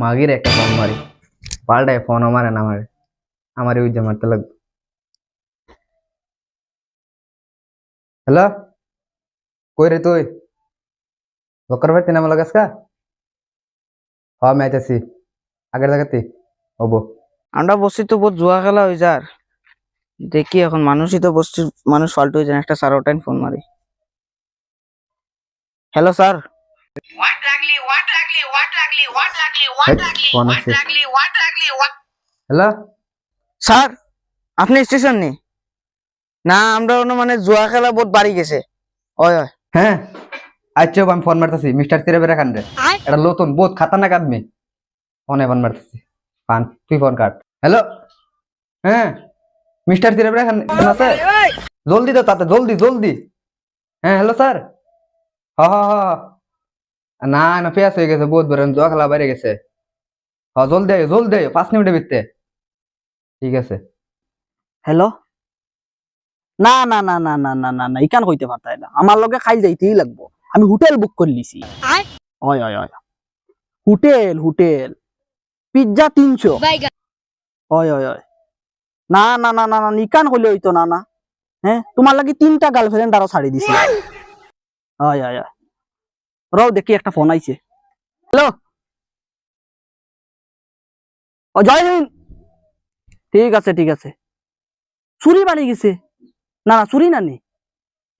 মাগির একটা ফোন মারি। পাল্টায় ফোন আমারে না মারে। আমার ইউজ মারতে লাগবে। হ্যালো কই রে তুই? বকর ভাই তিন আমার কা? হ, আমি আইতাছি। আগের জায়গাতে হব আমরা বসছি তো বহুত জুয়া খেলা হয়ে যার। দেখি এখন মানুষই তো বসছি, মানুষ ফাল্টু হয়ে যান একটা স্যার ফোন মারি। হ্যালো স্যার আছে হ্যালো? স্যার আপনি স্টেশন নেই না আমরা ওনো মানে জুয়া খেলা বহুত বাড়ি গেছে। ওই ওই। হ্যাঁ? আচ্ছা আমি ফোন মারতেছি। মিস্টার সিরাবের এখান রে এটা নতুন বহুত খাতারনাক আদমি। ফোনে ফোন মারতেছি। পান তুই ফোন কাট। হ্যালো? হ্যাঁ? মিস্টার সিরাবের ফোন আছে জলদি তো তাতে জলদি জলদি। হ্যাঁ হ্যালো স্যার? হ হ হ। না না পেঁয়াজ হয়ে গেছে বহুত বড় জোয়া খেলা বাইরে গেছে হ জলদি আয় জলদি আয় পাঁচ মিনিটের ভিতরে ঠিক আছে হ্যালো না না না না না না না না ইকান পারতাই না আমার লগে খাইল যাইতেই লাগবো আমি হোটেল বুক করে লিছি ওই ওই ওই হোটেল হোটেল পিজ্জা তিনশো ওই ওই ওই না না না না না ইকান কইলে হইতো না না হ্যাঁ তোমার লাগি তিনটা গার্লফ্রেন্ড আরও ছাড়ি দিছি ওই ওই ওই রও দেখি একটা ফোন আইছে। হ্যালো? ও, জয় হিন্দ। ঠিক আছে ঠিক আছে। চুরি বাড়ি গেছে। না না, চুরি না নি।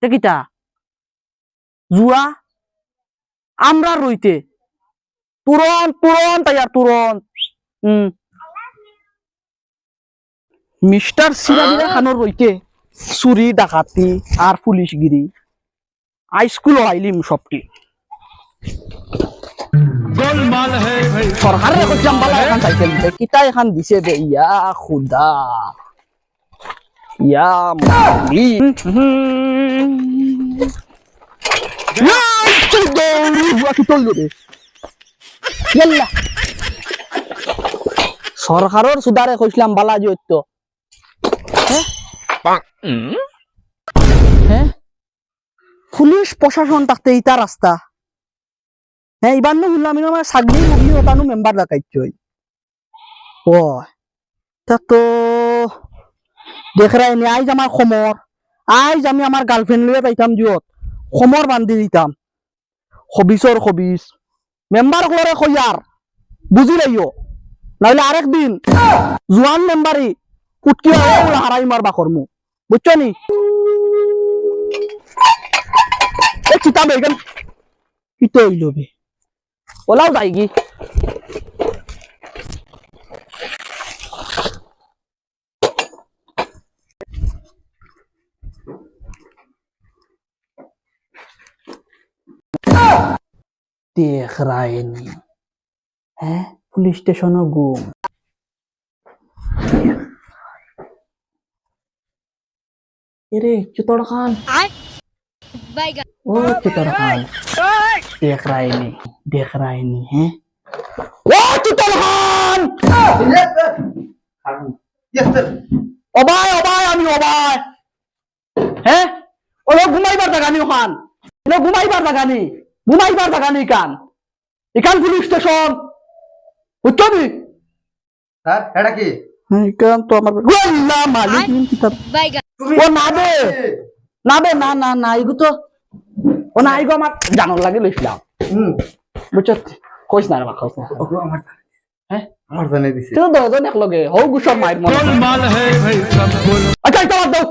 কিটা জুয়া। আমরা রইতে। তুরন্ত তুরন্ত আয়ার তুরন্ত হুম মিস্টার সিরাজিরা খানোর রইতে। চুরি, ডাকাতি আর পুলিশগিরি। আইস্কুল আইলিম সবটি। দিতে কিতা এখন দিছে দে, ইয়া খুদা। ইয়া সরকারের সুদারে কইছিলাম, বালা জয়িত হ্যাঁ পুলিশ প্রশাসন থাকতে ইতা রাস্তা। হ্যাঁ এবার নো শুনলাম আমি আমার সাগনি মুগলি ওটানো মেম্বার দেখাইছ ও, তা তো দেখরাই নি, আইজ আমার সমর আইজ আমি আমার গার্লফ্রেন্ড লিয়ে যাইতাম জিওত সমর বান্ধি দিতাম। হবিসর হবিস মেম্বার করে কইয়ার বুঝি লাইও, নাইলে আরেক দিন জোয়ান মেম্বারি কুটকি হারাই মার বাকর মু বুঝছ নি? কিতাব এখান কিতো হইল 올라오다 이기 দেখ রায়নি। হ্যাঁ? পুলিশ স্টেশনও গুম। এরে চুতর খান। ও চুতর খান। দেখ রায়নি। বেকরায়নি হ্যাঁ? ও তুতল খান! অবাই অবাই আমি অবাই হ্যাঁ? ওলো ঘুমাইবার জায়গা নি ওলো ঘুমাইবার জায়গা ঘুমাইবার জায়গা কান পুলিশ স্টেশন। স্যার এটা কি? হ্যাঁ, তো আমার গোল্লা মালিক। নিন কিতাব ও নাবে নাবে না না না এগুতো ও না এগো আমার জানার লাগে লইছিলাম। হুম। বুঝছ? কইস না কইস আমার হ্যাঁ আমার জানাই দিছে। তুই দজন একলগে হও গুসব মাইর মনে আচ্ছা এটা বাদ দাও।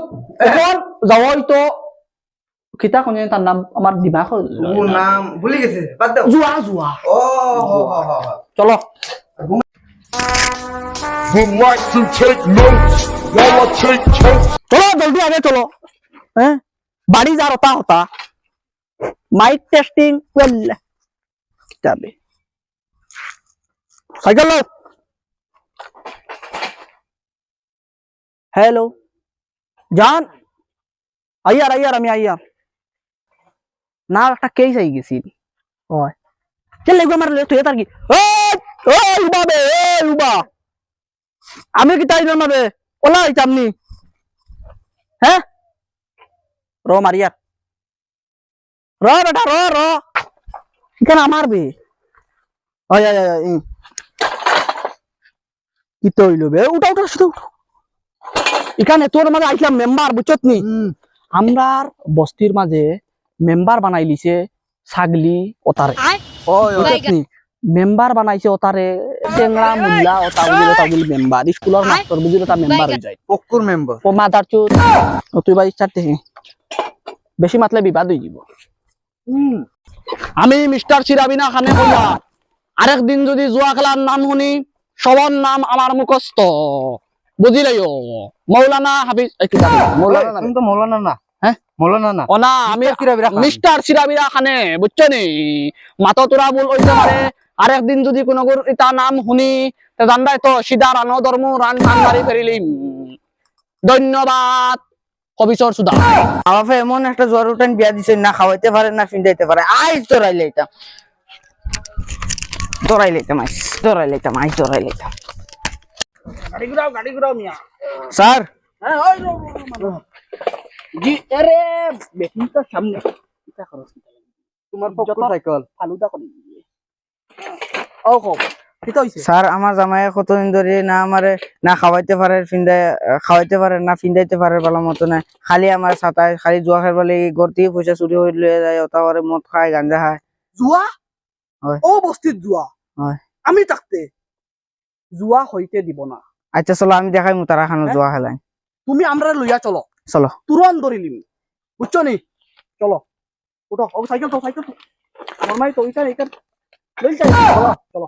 এখন যাওয়াই তো কিতা কোনে তার নাম আমার দিমাগ ও নাম ভুলে গেছে বাদ দাও। জুয়া জুয়া ও হো হো হো হো। চলো। Would like to take notes? While I take toast. চলো জলদি আগে চলো। হ্যাঁ বাড়ি যার হতা হতা। মাইক টেস্টিং করলে যাবে সাইকেল লো হ্যালো জান আইয়ার আইয়ার আমি আইয়ার না একটা কেস আই গেছি ওই চল লাগবে আমার তুই তার কি ওই ওই উবা বে ওই উবা আমি কি তাই না বে ওলা আইতাম নি হ্যাঁ র মারিয়ার র বেটা র র এখানে আমার বে কি তো হইল বে? উঠা উঠা শুধু এখানে তোর মাঝে আইছিলাম মেম্বার বুঝছত নি? আমরার বস্তির মাঝে মেম্বার বানাই লিছে ছাগলি ওতারে মেম্বার বানাইছে ওতারে টেংরা মুল্লা ওতা বুঝিল ওতা বুঝিল মেম্বার স্কুলের মাস্টার বুঝিল ওটা মেম্বার হয়ে যায়। পক্কুর মেম্বার ও মাদার ও তুই বা ইচ্ছা বেশি মাতলে বিবাদ হয়ে যাব। আমি মিস্টার চিরাবিনা খানে কইয়া আরেক দিন যদি জুয়া খেলার নাম শুনি সবার নাম আমার মুখস্থ। বুঝিলাইও মৌলানা হাফিজ মৌলানা না তুমি তো মৌলানা না। হ্যাঁ? মৌলানা না। ও না আমি মিস্টার চিরাবিরা খান। মিস্টার চিরাবিরা খানে বুঝছ নি? মাতো তোরা বল হইতে দিন যদি কোনো নাম শুনি তে জানবাই তো সিধা রানো ধর্ম রান মারি ফেরিলিম। ধন্যবাদ। কবিচর সুদা। আমার এমন একটা জ্বর উঠেন বিয়া দিছে না খাওয়াইতে পারে না ফিন্দাইতে পারে। আইস তোরাই লাইতাম তোরাই লাইতাম আইস তোরাই লাইতাম আইস তোরাই লাইতাম গাড়ি ঘুরাও গাড়ি ঘুরাও মিয়া। স্যার। হ্যাঁ ওই রো। জি আরে বেটিং তো সামনে। এটা করো তোমার পক্কুর সাইকেল। ফালুদা করে দিয়ে। ও হইছে স্যার আমার জামাই কতদিন ধরে না আমারে না খাওয়াইতে পারে খাওয়াইতে পারে না ফিন্দাইতে পারে ভালো মতো না খালি আমার সাতায় খালি জুয়া লাগি ঘর থেকে পয়সা চুরি হয়ে লয়ে যায় ওটা করে মদ খায় গাঞ্জা খায়। জুয়া। ও বস্তির জুয়া। আমি থাকতে জুয়া হইতে দিব না। আচ্ছা চলো আমি দেখাই মু তারা খানো হ্যাঁ? জুয়া খেলাই তুমি আমরা লইয়া চলো। চলো। তুরন্ত ধরিলিম বুঝছ নি? চলো। উঠো। ও সাইকেল তো সাইকেল তো। আমার মাই তো লই যাই চলো চলো।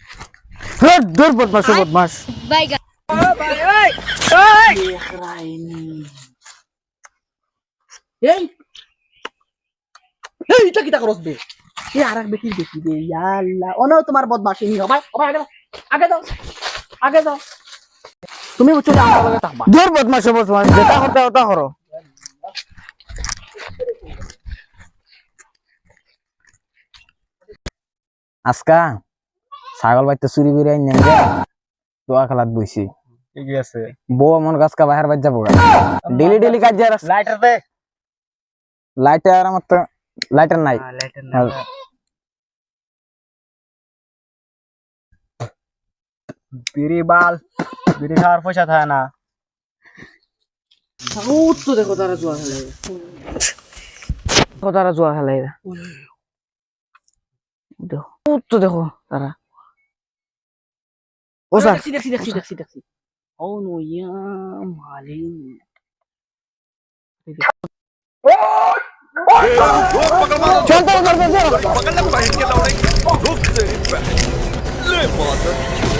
হ্যাঁ, দূর বদমাস বদমাস Baiga. এই এই এটা কিতা করস বে? এই আরেক বেটি বেটি দে ইয়াল্লা। ওনো তোমার বদমাশি নি ভাই ভাই আগে দাও আগে দাও তুমি বুঝছ আমার লগে থাকবা দূর বদমাস বদমাস যেটা করতে ওটা করো। আজকা ছাগল বাইতে চুরি করে আইন গে দোয়া খেলাত বইছি। ঠিকই আছে। বউ গাছকা বাহির বাজ যাব ডেলি ডেলি কাজ যায় লাইটার দে। লাইটার আমার তো লাইটার নাই। লাইটার হ্যাঁ। বিড়ি বাল বিড়ি খাওয়ার পয়সা থাকে না। তো দেখো তারা জুয়া খেলে দেখো তারা জুয়া খেলাই দেখো তো দেখো তারা। Ozan. Sidik sidik sidik sidik sidik. Onu ya malin. Çanta orada. Bakalım bahir ke lavray. Ruk. Le